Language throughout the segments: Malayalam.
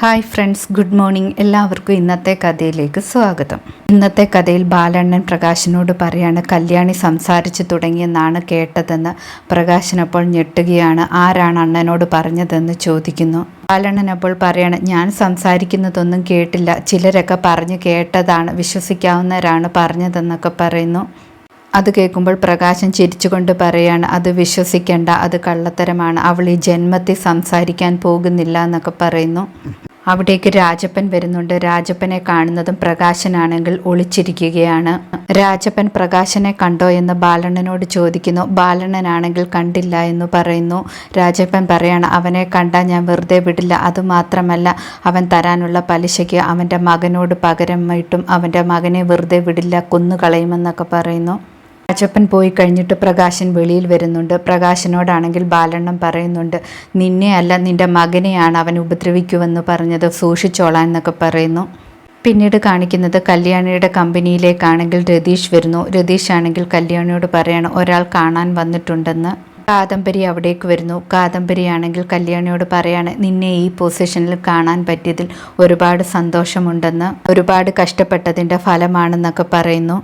Hi friends good morning. എല്ലാവർക്കും ഇന്നത്തെ കഥയിലേക്ക് സ്വാഗതം. ഇന്നത്തെ കഥയിൽ ബാലണ്ണൻ പ്രകാശനോട് പറയാണ് കല്യാണി സംസാരിച്ചു തുടങ്ങിയെന്നാണ് കേട്ടതെന്ന് പ്രകാശൻ അപ്പോൾ ഞെട്ടുകയാണ്. ആരാണ് അണ്ണനോട് പറഞ്ഞതെന്ന് ചോദിക്കുന്നു. ബാലണ്ണൻ അപ്പോൾ പറയാണ് ഞാൻ സംസാരിക്കുന്നതൊന്നും കേട്ടില്ല. ചിലരൊക്കെ പറഞ്ഞു കേട്ടതാണ്. വിശ്വസിക്കാവുന്നവരാണ് പറഞ്ഞതെന്നൊക്കെ പറയുന്നു. അത് കേൾക്കുമ്പോൾ പ്രകാശൻ ചിരിച്ചുകൊണ്ട് പറയാണ് അത് വിശ്വസിക്കേണ്ട. അത് കള്ളത്തരമാണ്. അവൾ ഈ ജന്മത്തിൽ സംസാരിക്കാൻ പോകുന്നില്ല എന്നൊക്കെ പറയുന്നു. അവിടേക്ക് രാജപ്പൻ വരുന്നുണ്ട്. രാജപ്പനെ കാണുന്നതും പ്രകാശനാണെങ്കിൽ ഒളിച്ചിരിക്കുകയാണ്. രാജപ്പൻ പ്രകാശനെ കണ്ടോ എന്ന് ബാലണ്ണനോട് ചോദിക്കുന്നു. ബാലണ്ണനാണെങ്കിൽ കണ്ടില്ല എന്ന് പറയുന്നു. രാജപ്പൻ പറയാണ് അവനെ കണ്ടാൽ ഞാൻ വെറുതെ വിടില്ല. അതുമാത്രമല്ല അവൻ തരാനുള്ള പലിശയ്ക്ക് അവന്റെ മകനോട് പകരമായിട്ടും അവന്റെ മകനെ വെറുതെ വിടില്ല കൊന്നുകളയുമെന്നൊക്കെ പറയുന്നു. രാജപ്പൻ പോയി കഴിഞ്ഞിട്ട് പ്രകാശൻ വെളിയിൽ വരുന്നുണ്ട്. പ്രകാശനോടാണെങ്കിൽ ബാലണ്ണം പറയുന്നുണ്ട് നിന്നെ അല്ല നിന്റെ മകനെയാണ് അവൻ ഉപദ്രവിക്കുമെന്ന് പറഞ്ഞത്. സൂക്ഷിച്ചോളാൻ എന്നൊക്കെ പറയുന്നു. പിന്നീട് കാണിക്കുന്നത് കല്യാണിയുടെ കമ്പനിയിലേക്കാണെങ്കിൽ രതീഷ് വരുന്നു. രതീഷ് ആണെങ്കിൽ കല്യാണിയോട് പറയണം ഒരാൾ കാണാൻ വന്നിട്ടുണ്ടെന്ന്. കാദംബരി അവിടേക്ക് വരുന്നു. കാദംബരി ആണെങ്കിൽ കല്യാണിയോട് പറയാണ് നിന്നെ ഈ പൊസിഷനിൽ കാണാൻ പറ്റിയതിൽ ഒരുപാട് സന്തോഷമുണ്ടെന്ന് ഒരുപാട് കഷ്ടപ്പെട്ടതിന്റെ ഫലമാണെന്നൊക്കെ പറയുന്നു.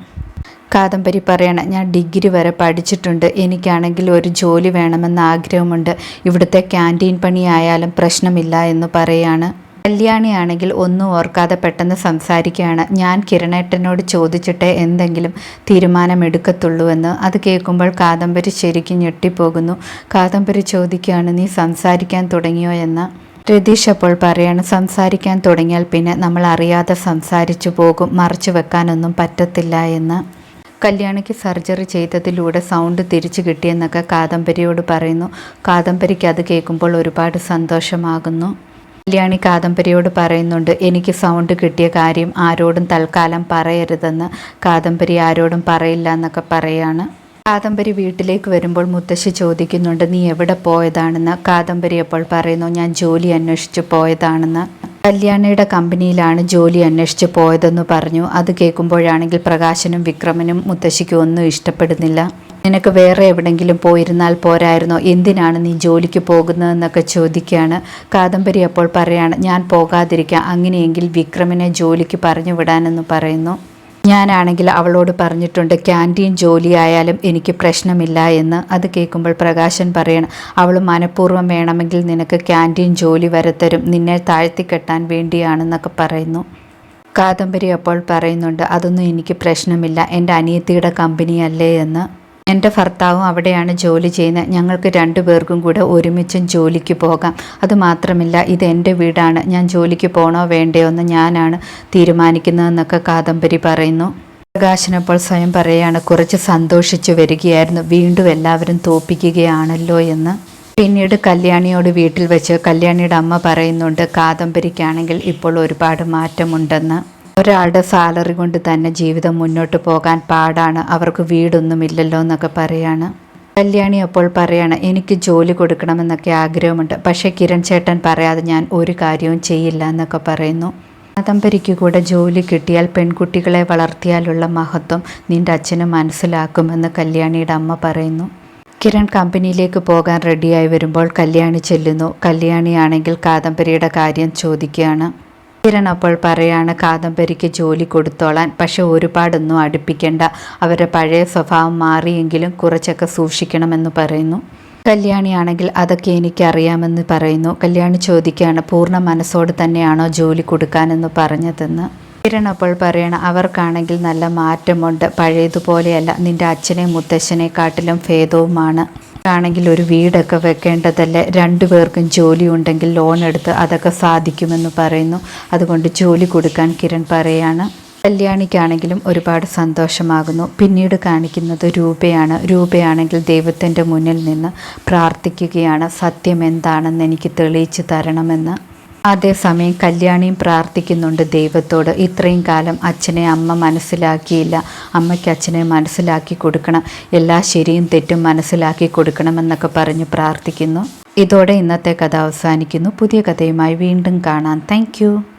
കാദംബരി പറയണം ഞാൻ ഡിഗ്രി വരെ പഠിച്ചിട്ടുണ്ട്. എനിക്കാണെങ്കിൽ ഒരു ജോലി വേണമെന്ന് ആഗ്രഹമുണ്ട്. ഇവിടുത്തെ ക്യാന്റീൻ പണിയായാലും പ്രശ്നമില്ല എന്ന് പറയാണ്. കല്യാണിയാണെങ്കിൽ ഒന്നും ഓർക്കാതെ പെട്ടെന്ന് സംസാരിക്കുകയാണ്. ഞാൻ കിരണേട്ടനോട് ചോദിച്ചിട്ടേ എന്തെങ്കിലും തീരുമാനമെടുക്കത്തുള്ളൂ എന്ന്. അത് കേൾക്കുമ്പോൾ കാദംബരി ശരിക്കും ഞെട്ടിപ്പോകുന്നു. കാദംബരി ചോദിക്കുകയാണ് നീ സംസാരിക്കാൻ തുടങ്ങിയോ എന്ന്? രതീഷ് അപ്പോൾ പറയാണ് സംസാരിക്കാൻ തുടങ്ങിയാൽ പിന്നെ നമ്മൾ അറിയാതെ സംസാരിച്ചു പോകും. മറച്ചു വെക്കാനൊന്നും പറ്റത്തില്ല എന്ന്. കല്യാണിക്ക് സർജറി ചെയ്തതിലൂടെ സൗണ്ട് തിരിച്ചു കിട്ടിയെന്നൊക്കെ കാദംബരിയോട് പറയുന്നു. കാദംബരിക്ക് അത് കേൾക്കുമ്പോൾ ഒരുപാട് സന്തോഷമാകുന്നു. കല്യാണി കാദംബരിയോട് പറയുന്നുണ്ട് എനിക്ക് സൗണ്ട് കിട്ടിയ കാര്യം ആരോടും തൽക്കാലം പറയരുതെന്ന്. കാദംബരി ആരോടും പറയില്ല എന്നൊക്കെ പറയാണ്. കാദംബരി വീട്ടിലേക്ക് വരുമ്പോൾ മുത്തശ്ശി ചോദിക്കുന്നുണ്ട് നീ എവിടെ പോയതാണെന്ന്? കാദംബരി അപ്പോൾ പറയുന്നു ഞാൻ ജോലി അന്വേഷിച്ച് പോയതാണെന്ന്. കല്യാണിയുടെ കമ്പനിയിലാണ് ജോലി അന്വേഷിച്ച് പോയതെന്ന് പറഞ്ഞു. അത് കേൾക്കുമ്പോഴാണെങ്കിൽ പ്രകാശനും വിക്രമനും മുത്തശ്ശിക്കും ഒന്നും ഇഷ്ടപ്പെടുന്നില്ല. നിനക്ക് വേറെ എവിടെങ്കിലും പോയിരുന്നാൽ പോരായിരുന്നോ? എന്തിനാണ് നീ ജോലിക്ക് പോകുന്നതെന്നൊക്കെ ചോദിക്കുകയാണ്. കാദംബരി അപ്പോൾ പറയാണ് ഞാൻ പോകാതിരിക്കാം. അങ്ങനെയെങ്കിൽ വിക്രമിനെ ജോലിക്ക് പറഞ്ഞു വിടാനെന്ന് പറയുന്നു. ഞാനാണെങ്കിൽ അവളോട് പറഞ്ഞിട്ടുണ്ട് ക്യാന്റീൻ ജോലിയായാലും എനിക്ക് പ്രശ്നമില്ല എന്ന്. അത് കേൾക്കുമ്പോൾ പ്രകാശൻ പറയണം അവൾ മനഃപൂർവം വേണമെങ്കിൽ നിനക്ക് ക്യാന്റീൻ ജോലി വരത്തരും നിന്നെ താഴ്ത്തിക്കെട്ടാൻ വേണ്ടിയാണെന്നൊക്കെ പറയുന്നു. കാദംബരി അപ്പോൾ പറയുന്നുണ്ട് അതൊന്നും എനിക്ക് പ്രശ്നമില്ല. എന്റെ അനിയത്തിയുടെ കമ്പനിയല്ലേ എന്ന്. എന്റെ ഭർത്താവും അവിടെയാണ് ജോലി ചെയ്യുന്നത്. ഞങ്ങൾക്ക് രണ്ടു പേർക്കും കൂടെ ഒരുമിച്ചും ജോലിക്ക് പോകാം. അതുമാത്രമില്ല ഇത് എന്റെ വീടാണ്. ഞാൻ ജോലിക്ക് പോകണോ വേണ്ടയോ എന്ന് ഞാനാണ് തീരുമാനിക്കുന്നതെന്നൊക്കെ കാദംബരി പറയുന്നു. പ്രകാശനപ്പോൾ സ്വയം പറയുകയാണ് കുറച്ച് സന്തോഷിച്ചു വരികയായിരുന്നു. വീണ്ടും എല്ലാവരും തോപ്പിക്കുകയാണല്ലോ എന്ന്. പിന്നീട് കല്യാണിയോട് വീട്ടിൽ വെച്ച് കല്യാണിയുടെ അമ്മ പറയുന്നുണ്ട് കാദംബരിക്കാണെങ്കിൽ ഇപ്പോൾ ഒരുപാട് മാറ്റമുണ്ടെന്ന്. ഒരാളുടെ സാലറി കൊണ്ട് തന്നെ ജീവിതം മുന്നോട്ട് പോകാൻ പാടാണ്. അവർക്ക് വീടൊന്നുമില്ലല്ലോ എന്നൊക്കെ പറയാണ്. കല്യാണി അപ്പോൾ പറയാണ് എനിക്ക് ജോലി കൊടുക്കണമെന്നൊക്കെ ആഗ്രഹമുണ്ട്. പക്ഷേ കിരൺ ചേട്ടൻ പറയാതെ ഞാൻ ഒരു കാര്യവും ചെയ്യില്ല എന്നൊക്കെ പറയുന്നു. കാദംബരിക്ക് കൂടെ ജോലി കിട്ടിയാൽ പെൺകുട്ടികളെ വളർത്തിയാലുള്ള മഹത്വം നിന്റെ അച്ഛന് മനസ്സിലാക്കുമെന്ന് കല്യാണിയുടെ അമ്മ പറയുന്നു. കിരൺ കമ്പനിയിലേക്ക് പോകാൻ റെഡിയായി വരുമ്പോൾ കല്യാണി ചെല്ലുന്നു. കല്യാണിയാണെങ്കിൽ കാദംബരിയുടെ കാര്യം ചോദിക്കുകയാണ്. കിരൺ അപ്പോൾ പറയാണ് കാദംബരിക്ക് ജോലി കൊടുത്തോളാൻ. പക്ഷെ ഒരുപാടൊന്നും അടുപ്പിക്കേണ്ട. അവരുടെ പഴയ സ്വഭാവം മാറിയെങ്കിലും കുറച്ചൊക്കെ സൂക്ഷിക്കണമെന്ന് പറയുന്നു. കല്യാണിയാണെങ്കിൽ അതൊക്കെ എനിക്കറിയാമെന്ന് പറയുന്നു. കല്യാണി ചോദിക്കുകയാണ് പൂർണ മനസ്സോട് തന്നെയാണോ ജോലി കൊടുക്കാനെന്ന് പറഞ്ഞതെന്ന്? കിരൺ അപ്പോൾ പറയണം അവർക്കാണെങ്കിൽ നല്ല മാറ്റമുണ്ട്. പഴയതുപോലെയല്ല. നിന്റെ അച്ഛനെ മുത്തശ്ശനെക്കാട്ടിലും ഭേദവുമാണ്. ആണെങ്കിൽ ഒരു വീടൊക്കെ വെക്കേണ്ടതല്ലേ? രണ്ടു പേർക്കും ജോലി ഉണ്ടെങ്കിൽ ലോൺ എടുത്ത് അതൊക്കെ സാധിക്കുമെന്ന് പറയുന്നു. അതുകൊണ്ട് ജോലി കൊടുക്കാൻ കിരൺ പറയാണ്. കല്യാണിക്കാണെങ്കിലും ഒരുപാട് സന്തോഷമാകുന്നു. പിന്നീട് കാണിക്കുന്നത് രൂപയാണ്. രൂപയാണെങ്കിൽ ദൈവത്തിന്റെ മുന്നിൽ നിന്ന് പ്രാർത്ഥിക്കുകയാണ്. സത്യം എന്താണെന്ന് എനിക്ക് തെളിയിച്ചു തരണമെന്ന്. അതേസമയം കല്യാണിയും പ്രാർത്ഥിക്കുന്നുണ്ട് ദൈവത്തോട്. ഇത്രയും കാലം അച്ഛനെ അമ്മ മനസ്സിലാക്കിയില്ല. അമ്മയ്ക്ക് അച്ഛനെ മനസ്സിലാക്കി കൊടുക്കണം. എല്ലാ ശരിയും തെറ്റും മനസ്സിലാക്കി കൊടുക്കണമെന്നൊക്കെ പറഞ്ഞ് പ്രാർത്ഥിക്കുന്നു. ഇതോടെ ഇന്നത്തെ കഥ അവസാനിക്കുന്നു. പുതിയ കഥയുമായി വീണ്ടും കാണാം. താങ്ക്